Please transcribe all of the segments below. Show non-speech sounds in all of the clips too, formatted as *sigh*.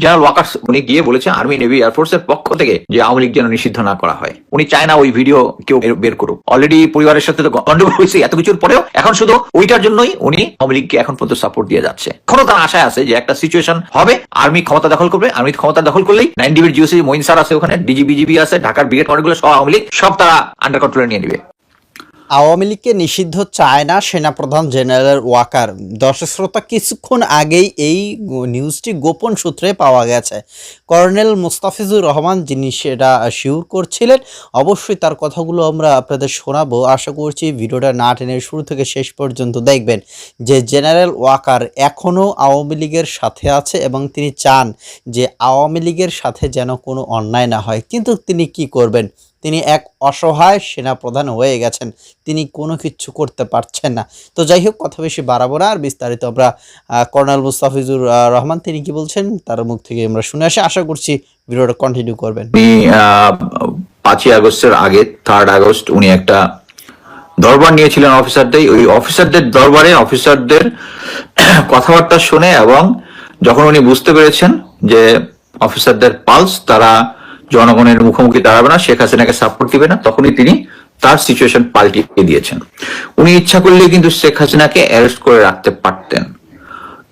General Waker উনি গিয়ে বলেছে আর্মি নেভি এয়ারফোর্স এর পক্ষ থেকে যে আওয়ামী লীগ যেন নিষিদ্ধ না করা হয়। উনি চায় না ওই ভিডিও কেউ বের- করুক। অলরেডি পরিবারের সাথে তো গন্ডগোল হয়েছে এত কিছুর পরেও, এখন শুধু ওইটার জন্যই উনি আওয়ামী লীগকে এখন পর্যন্ত সাপোর্ট দিয়ে যাচ্ছে। এখনও তার আশায় আছে যে একটা সিচুয়েশন হবে আর্মি ক্ষমতা দখল করবে আর্মি ক্ষমতা দখল করলেই নাইন ডিবির জিওসি মইন স্যার আছে ওখানে ডিজিবিজিবি আছে, ঢাকার ব্রিগেড কমান্ডগুলো সব আওয়ামী লীগ, সব তারা আন্ডার কন্ট্রোলে নিয়ে নিবে। আওয়ামী লীগকে নিষিদ্ধ চায় না সেনাপ্রধান জেনারেল ওয়াকার। দর্শক শ্রোতা কিছুক্ষণ আগেই এই নিউজটি গোপন সূত্রে পাওয়া গেছে। কর্নেল মুস্তাফিজুর রহমান, যিনি সেটা শিওর করছিলেন, অবশ্যই তার কথাগুলো আমরা আপনাদের শোনাবো। আশা করছি ভিডিওটা না টেনে শুরু থেকে শেষ পর্যন্ত দেখবেন যে জেনারেল ওয়াকার এখনও আওয়ামী লীগের সাথে আছে এবং তিনি চান যে আওয়ামী লীগের সাথে যেন কোনো অন্যায় না হয়। কিন্তু তিনি কি করবেন? তিনি এক অসহায় সেনাপ্রধান হয়ে গেছেন। তিনি কোনো কিছু করতে পারছেন না। তো যাই হোক, কথা বেশি বাড়াবো না। আর বিস্তারিত আমরা কর্নেল মুস্তাফিজুর রহমান, তিনি কি বলছেন তার মুখ থেকে আমরা শুনে আসি। আশা করছি ভিডিওটা কন্টিনিউ করবেন। পাঁচই আগস্টের আগে থার্ড আগস্ট, উনি একটা দরবার নিয়েছিলেন অফিসারদের। ওই অফিসারদের দরবারে অফিসারদের কথাবার্তা শুনে এবং যখন উনি বুঝতে পেরেছেন যে অফিসারদের পালস, তারা জনগণের মুখোমুখি দাঁড়াবে না, শেখ হাসিনাকে সাপোর্ট দিবে না, তখনই তিনি তার সিচুয়েশন পাল্টিয়ে দিয়েছেন। উনি ইচ্ছা করলে কিন্তু শেখ হাসিনাকে অ্যারেস্ট করে রাখতে পারতেন।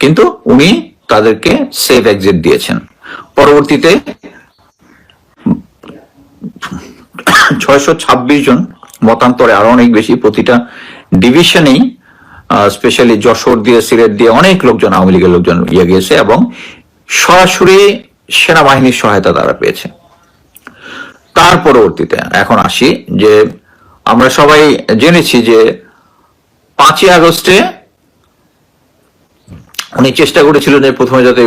কিন্তু উনি তাদেরকে সেফ এক্সিট দিয়েছেন। পরবর্তীতে ছয়শো ছাব্বিশ জন মতান্তরে আরও অনেক বেশি, প্রতিটা ডিভিশনেই স্পেশালি যশোর দিয়ে, সিলেট দিয়ে অনেক লোকজন, আওয়ামী লীগের লোকজন ইয়ে গিয়েছে এবং সরাসরি সেনাবাহিনীর সহায়তা তারা পেয়েছে। তার পরবর্তীতে এখন আসি যে আমরা সবাই জেনেছি যে পাঁচই আগস্টে উনি চেষ্টা করেছিলেন যে প্রথমে যাতে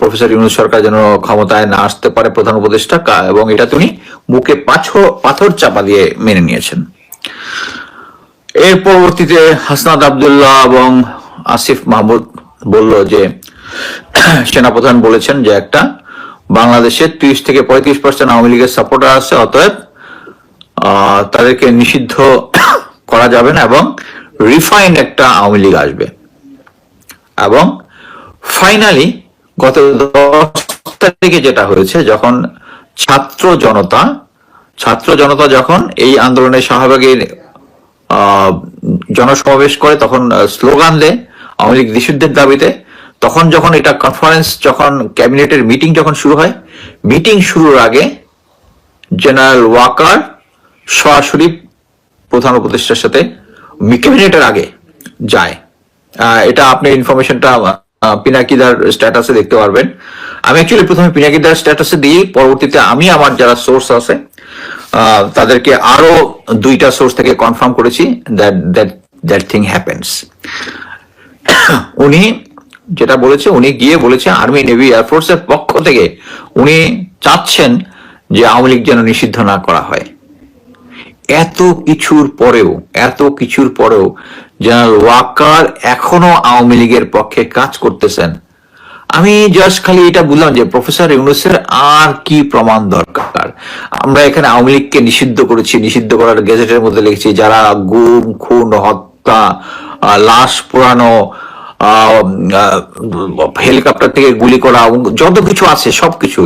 প্রফেসর ইউনুস সরকার যেন ক্ষমতায় না আসতে পারে প্রধান উপদেষ্টা এবং এটা তিনি বুকে পাথর পাথর চাপা দিয়ে মেনে নিয়েছেন। এর পরবর্তীতে হাসনাত আবদুল্লাহ এবং আসিফ মাহমুদ বলল যে, সেনাপ্রধান বলেছেন যে একটা বাংলাদেশে ত্রিশ থেকে পঁয়ত্রিশ পার্সেন্ট আওয়ামী লীগের সাপোর্টার আছে, অতএব তাদেরকে নিষিদ্ধ *coughs* করা যাবে না এবং রিফাইন্ড একটা আওয়ামী লীগ আসবে। এবং ফাইনালি গত দশ তারিখে যেটা হয়েছে, যখন ছাত্র জনতা ছাত্র জনতা যখন এই আন্দোলনে শাহবাগের জনসমাবেশ করে, তখন স্লোগান দেয় আওয়ামী লীগ নিষিদ্ধের দাবিতে তখন যখন এটা কনফারেন্স যখন ক্যাবিনেটের মিটিং যখন শুরু হয় মিটিং শুরুর আগে জেনারেল ওয়াকার সরাসরি প্রধান উপদেষ্টার সাথে ক্যাবিনেটের আগে যায়। এটা আপনি ইনফরমেশনটা পিনাকিদার স্ট্যাটাসে দেখতে পারবেন। আমি অ্যাকচুয়ালি প্রথমে পিনাকিদার স্ট্যাটাসে দিই, পরবর্তীতে আমি আমার যারা সোর্স আছে তাদেরকে আরও দুইটা সোর্স থেকে কনফার্ম করেছি that that that thing happens উনি যেটা বলেছে, উনি গিয়ে বলেছে আর্মি নেভি এয়ারফোর্সের পক্ষ থেকে উনি চাচ্ছেন যে আওয়ামী লীগ যেন নিষিদ্ধ না করা হয়। এত কিছুর পরেও, এত কিছুর পরেও জেনারেল ওয়াকার এখনও আওয়ামী লীগের পক্ষে কাজ করতেছেন। আমি জাস্ট খালি এটা বললাম যে প্রফেসর ইউনুসের আর কি প্রমাণ দরকার? আমরা এখানে আওয়ামী লীগকে নিষিদ্ধ করেছি, নিষিদ্ধ করার গেজেটের মধ্যে লিখেছি, যারা গুম, খুন, হত্যা লাশ পোড়ানো হেলিকপ্টার থেকে গুলি করা, যত কিছু আছে সবকিছু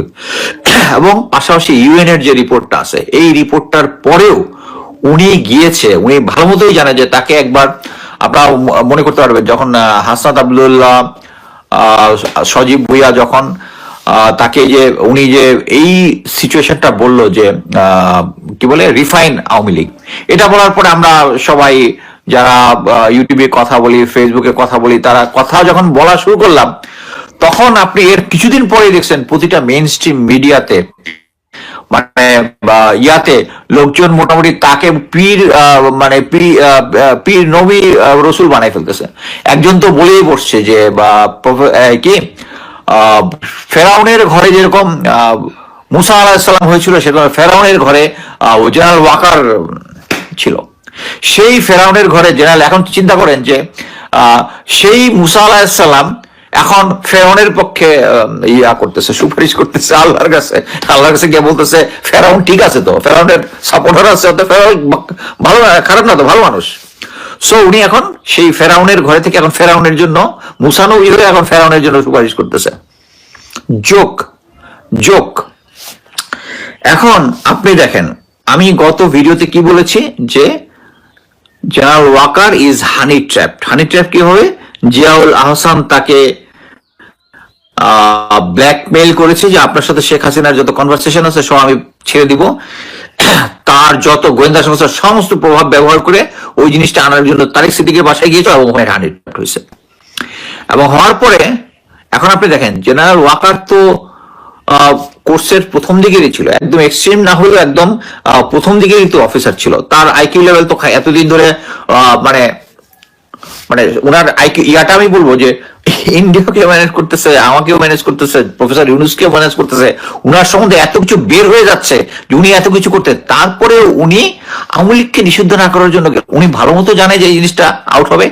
এবং পাশাপাশি ইউএন এর যে রিপোর্টটা আছে, এই রিপোর্টটার পরেও উনি গিয়েছে, উনি ভালো মতোই জানে যে তাকে একবার আপনারা মনে করতে পারবেন, যখন হাসনাত আবদুল্লাহ সজীব ভুইয়া যখন তাকে যে, উনি যে এই সিচুয়েশনটা বলল যে কি বলে রিফাইন আওয়ামী লীগ। এটা বলার পরে আমরা সবাই যারা ইউটিউবে কথা বলি ফেসবুকে কথা বলি, তারা কথা যখন বলা শুরু করলাম, তখন আপনি এর কিছুদিন পরে দেখছেন প্রতিটা মেইন স্ট্রিম মিডিয়াতে মানে ইয়াতে লোকজন মোটামুটি তাকে পীর মানে পীর নবী রসুল বানাই ফেলতেছে। একজন তো বলেই বসছে যে কি ফেরাউনের ঘরে যেরকম মুসা আলাহিসাল্লাম হয়েছিল, সেরকম ফেরাউনের ঘরে জেনারেল ওয়াকার ছিল। সেই ফেরাউনের ঘরে জেনারেল এখন চিন্তা করেন যে সেই মুসা আলাহিসাল্লাম এখন ফেরাউনের পক্ষে ইয়া করতেছে, সুপারিশ করতেছে আল্লাহর কাছে। আল্লাহর কাছে গিয়ে বলতেছে, ফেরাউন ঠিক আছে তো, ফেরাউনের সাপোর্টার আছে তো ফেরাউন ভালো, খারাপ না তো, ভালো মানুষ। সো উনি এখন সেই ফেরাউনের ঘরে থেকে এখন ফেরাউনের জন্য মুসানো হয়ে এখন ফেরাউনের জন্য সুপারিশ করতেছে। যোগ যোগ। এখন আপনি দেখেন, আমি গত ভিডিওতে কি বলেছি? যে general Waqar is honey trap honey trap কি হবে? জিয়াউল আহসান তাকে ব্ল্যাকমেইল করেছে যে আপনার সাথে শেখ হাসিনার যত কনভারসেশন আছে, সব আমি ছেড়ে দিব। তার যত গোয়েন্দা সংস্থার সমস্ত প্রভাব ব্যবহার করে ওই জিনিসটা আনার জন্য তারিক সিদ্দিকের বাসায় গিয়েছে এবং ওখানে হানি হয়েছে। এবং হওয়ার পরে, এখন আপনি দেখেন জেনারেল ওয়াকার তো কোর্সের প্রথম দিকেরই ছিল। একদম এক্সট্রিম না হলেও একদম প্রথম দিকেরই তো অফিসার ছিল। তার আইকিউ লেভেল তো এতদিন ধরে মানে মানে ওনার আইকিউ ইয়াটা আমি বলব যে ইন্ডিয়াকে ম্যানেজ করতেছে, আমাকেও ম্যানেজ করতেছে প্রফেসর ইউনুসকেও ম্যানেজ করতেছে। উনার সম্বন্ধে এত কিছু বের হয়ে যাচ্ছে যে উনি এত কিছু করতে তারপরে উনি আওয়ামী লীগকে নিষিদ্ধ না করার জন্য উনি ভালো মতো জানে যে এই জিনিসটা আউট হবে।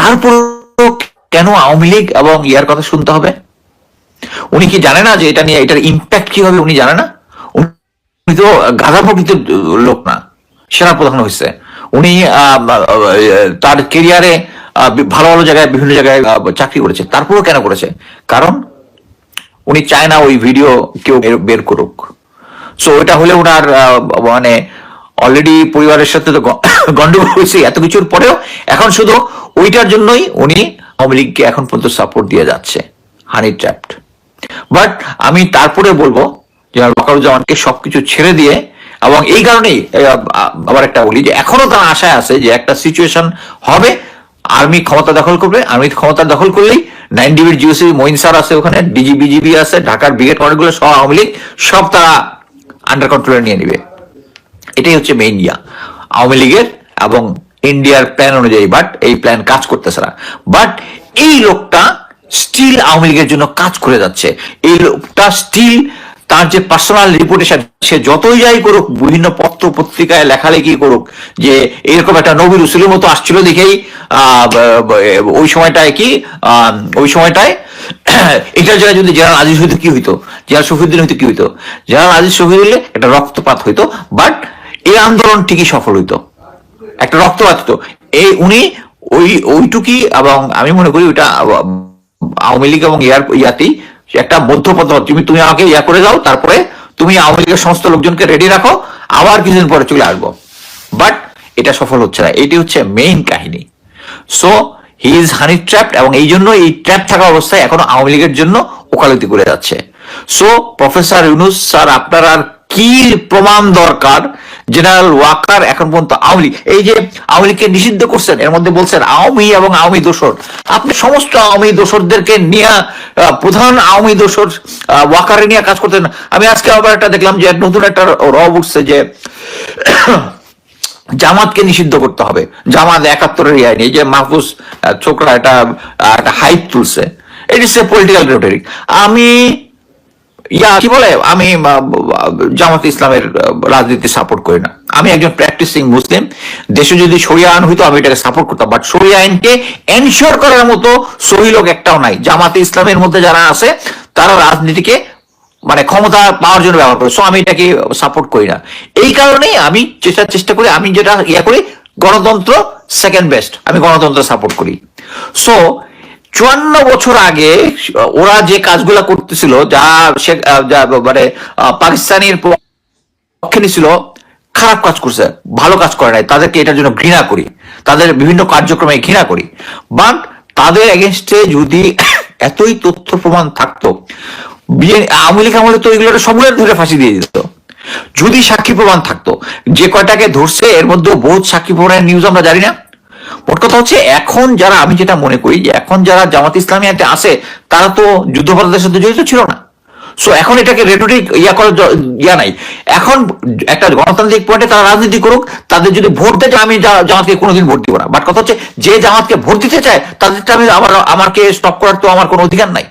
তারপর কেন আওয়ামী লীগ এবং ইয়ার কথা শুনতে হবে? উনি কি জানে না যে এটা নিয়ে, এটার ইম্প্যাক্ট কি হবে উনি জানে না? উনি তো গাধা প্রকৃত লোক না সেনা প্রধান হয়েছে উনি তার কেরিয়ারে ভালো ভালো জায়গায়, বিভিন্ন জায়গায় চাকরি করেছে। তারপরেও কেন করেছে? কারণ উনি চায় না ওই ভিডিও কেউ বের- করুক। সো ওইটা হলে ওনার মানে অলরেডি পরিবারের সাথে তো *coughs* গন্ডগোল হয়েছে, এত কিছুর পরেও এখন শুধু ওইটার জন্যই উনি আওয়ামী লীগকে এখন পর্যন্ত সাপোর্ট দিয়ে যাচ্ছে হানি ট্র্যাপড বাট আমি তারপরে বলব যে ওয়াকারুজ্জামানকে সবকিছু ছেড়ে দিয়ে এবং এই কারণেই আবার একটা বলি যে এখনও তার আশায় আছে যে একটা সিচুয়েশন হবে। আর্মি ক্ষমতা দখল করবে। আর্মি ক্ষমতা দখল করলেই নাইন ডিবির জিওসি মইন স্যার আছে ওখানে ডিজি বিজিবি আছে, ঢাকার ব্রিগেড কমান্ডগুলো সব আওয়ামী লীগ, সব তারা আন্ডার কন্ট্রোলে নিয়ে নিবে। এটাই হচ্ছে মেইন ইয়া। আওয়ামী লীগের এবং ইন্ডিয়ার প্ল্যান অনুযায়ী বাট এই প্ল্যান কাজ করতেছে না। বাট এই লোকটা স্টিল আওয়ামী লীগের জন্য কাজ করে যাচ্ছে। এই লোকটা স্টিল তার যে পার্সোনাল রিপুটেশন সে যতই যাই করুক, বিভিন্ন পত্র পত্রিকায় লেখালেখি করুক, যে এরকম একটা নবী রসুলের মতো আসছিল দেখেই ওই সময়টায় কি ওই সময়টায়, *clears throat* এটার জায়গায় যদি জেনারেল আজিজ হইতো কি হইতো? জেনারেল শফিউদ্দিন হইতো কি হইতো? জেনারেল আজিজ শফিউদ্দিন একটা রক্তপাত হইতো বাট এই আন্দোলন ঠিকই সফল হইতো। একটা রক্তপাত হতো এই উনি ওই ওইটুকি এবং আমি মনে করি ওইটা আওয়ামী লীগ এবং ইয়ার ইয়াতেই একটা মধ্যপথ তুমি তুমি আমাকে ইয়া করে যাও তারপরে তুমি আওয়ামী লীগের সমস্ত লোকজনকে রেডি রাখো, আবার কিছুদিন পরে চলে আসব। বাট এটা সফল হচ্ছে না। এটি হচ্ছে মেইন কাহিনী। So he is honey trap এবং এই জন্য এই ট্র্যাপ থাকা অবস্থায় এখনও আওয়ামী লীগের জন্য ওকালতি করে যাচ্ছে। সো প্রফেসর ইউনুস স্যার আপনার আর কি প্রমাণ দরকার? জেনারেল ওয়াকার এখন পর্যন্ত আওয়ামী এই যে আওয়ামী লীগকে নিষিদ্ধ করছেন এর মধ্যে বলছেন আওয়ামী এবং আওয়ামী দোসর। আপনি সমস্ত আওয়ামী দোসরদেরকে নিয়ে প্রধান আওয়ামী আহ, ওয়াকারে নিয়ে কাজ করতেন। আমি আজকে আবার একটা দেখলাম যে নতুন একটা র উঠছে যে *coughs* জামাতকে নিষিদ্ধ করতে হবে। জামাত একাত্তরের ইয়ে এই যে মাহফুজ ছোকরা এটা একটা হাইপ তুলছে। ইট ইস এ পলিটিক্যাল রেটরিক আমি ইয়া, কি বলে? আমি জামাত ইসলামের রাজনীতি সাপোর্ট করি না। আমি একজন প্র্যাকটিসিং মুসলিম। দেশে যদি সরিয়া আইন হইতো, আমি এটাকে সাপোর্ট করতাম। বাট সরিয়া আইনকে এনশোর করার মতো সহি লোক একটাও নাই। জামাতে ইসলামের মধ্যে যারা আছে, তারা রাজনীতিকে মানে ক্ষমতা পাওয়ার জন্য ব্যবহার করে। সো আমি এটাকে সাপোর্ট করি না। এই কারণেই আমি চেষ্টা চেষ্টা করি, আমি যেটা ইয়া করি, গণতন্ত্র সেকেন্ড বেস্ট আমি গণতন্ত্র সাপোর্ট করি। সো চুয়ান্ন বছর আগে, ওরা যে কাজগুলা করতেছিল, যা সে মানে পাকিস্তানের পক্ষে নিছিল, খারাপ কাজ করছে, ভালো কাজ করে নাই। তাদেরকে এটার জন্য ঘৃণা করি। তাদের বিভিন্ন কার্যক্রমে ঘৃণা করি। বাট তাদের এগেনস্টে যদি *coughs* এতই তথ্য প্রমাণ থাকতো আওয়ামী লীগ আমলে তো এগুলো সবগুলো ধরে ফাঁসি দিয়ে দিত। যদি সাক্ষী প্রমাণ থাকতো, যে কয়টাকে ধরছে, এর মধ্যে বহুত সাক্ষী প্রমাণের নিউজ আমরা জানি না। মোট কথা হচ্ছে, এখন যারা, আমি যেটা মনে করি যে এখন যারা জামাত ইসলামিয়াতে আছে, তারা তো যুদ্ধপরাধের সাথে জড়িত ছিল না। সো এখন এটাকে রেটোরিক ইয়া করার ইয়া নাই। এখন একটা গণতান্ত্রিক পয়েন্টে তারা রাজনীতি করুক, তাদের যদি ভোট দেয় আমি জামাতকে কোনোদিন ভোট দিব না। বাট কথা হচ্ছে, যে জামাতকে ভোট দিতে চায় তাদেরটা আমি আমার আমাকে স্টপ করার তো আমার কোনো অধিকার নাই।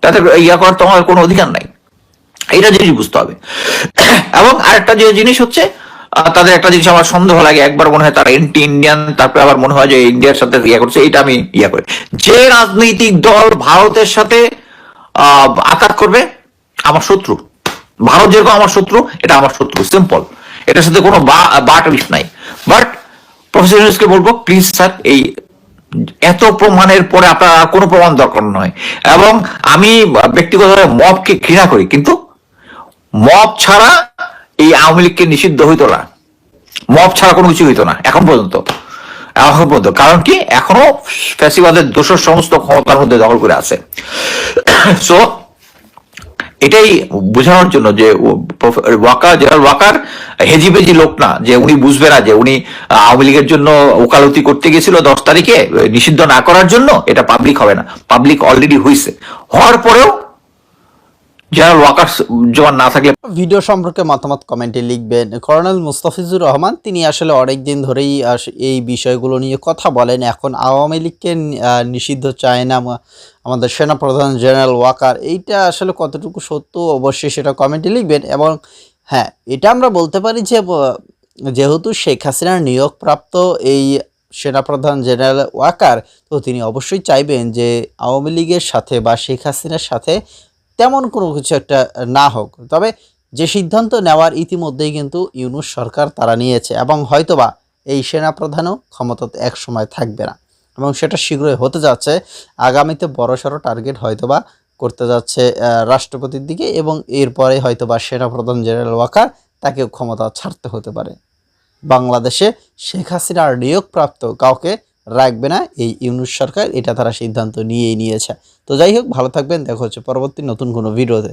তাদের ইয়া করার তো আমার কোনো অধিকার নাই। এটা জিনিস বুঝতে হবে। *coughs* এবং আরেকটা যে জিনিস হচ্ছে তাদের একটা জিনিস আমার সন্দেহ লাগে, একবার মনে হয় তারা এন্টি ইন্ডিয়ান তারপরে আবার মনে হয় যে ইন্ডিয়ার সাথে ইয়া করছে এটা আমি ইয়া করি। যে রাজনৈতিক দল ভারতের সাথে আঘাত করবে, আমার শত্রু। ভারত যেরকম আমার শত্রু, এটা আমার শত্রু সিম্পল এটার সাথে কোনো বাট নাই। বাট প্রফেসর ইউনুসকে বলব প্লিজ স্যার এই এত প্রমাণের পরে আপনার আর কোনো প্রমাণ দরকার নয়। এবং আমি ব্যক্তিগতভাবে মবকে ঘৃণা করি, কিন্তু মব ছাড়া এই আওয়ামী লীগকে নিষিদ্ধ হইতো না। মব ছাড়া কোনো কিছু হইতো না, এখন পর্যন্ত। এখন পর্যন্ত। কারণ কি? এখনও ফ্যাসিবাদের দোষর সমস্ত ক্ষমতার মধ্যে দখল করে আছে। সো এটাই বোঝানোর জন্য যে ও- প্রফ- ওয়াকার, জেনারেল ওয়াকার হেজিবেজি লোক না, যে উনি বুঝবে না যে উনি আওয়ামী লীগের জন্য ওকালতি করতে গেছিল দশ তারিখে, নিষিদ্ধ না করার জন্য, এটা পাবলিক হবে না। পাবলিক অলরেডি হয়েছে হওয়ার পরেও জেনারেল ওয়াকার জমান না থাকলে ভিডিও সম্পর্কে মতামত কমেন্টে লিখবেন। কর্নেল মুস্তাফিজুর রহমান, তিনি আসলে অনেক দিন ধরেই এই বিষয়গুলো নিয়ে কথা বলেন। এখন আওয়ামী লীগকে নিষিদ্ধ চায় না আমাদের সেনাপ্রধান জেনারেল ওয়াকার। এইটা আসলে কতটুকু সত্য অবশ্যই সেটা কমেন্টে লিখবেন এবং হ্যাঁ এটা আমরা বলতে পারি যে যেহেতু শেখ হাসিনার নিয়োগপ্রাপ্ত এই সেনাপ্রধান জেনারেল ওয়াকার, তো তিনি অবশ্যই চাইবেন যে আওয়ামী লীগের সাথে বা শেখ হাসিনার সাথে তেমন কোনো কিছু একটা না হোক। তবে যে সিদ্ধান্ত নেওয়ার ইতিমধ্যেই কিন্তু ইউনুস সরকার তারা নিয়েছে এবং হয়তোবা এই সেনাপ্রধানও ক্ষমতাতে এক সময় থাকবে না এবং সেটা শীঘ্রই হতে যাচ্ছে। আগামীতে বড়সড় টার্গেট হয়তোবা করতে যাচ্ছে রাষ্ট্রপতির দিকে এবং এরপরে হয়তোবা সেনাপ্রধান জেনারেল ওয়াকার তাকেও ক্ষমতা ছাড়তে হতে পারে। বাংলাদেশে শেখ হাসিনার নিয়োগপ্রাপ্ত কাউকে রাখবে না, এই ইউনুস সরকার এটা তারা সিদ্ধান্ত নিয়েই নিয়েছে। তো যাই হোক, ভালো থাকবেন, দেখা হচ্ছে পরবর্তী নতুন কোনো ভিডিওতে।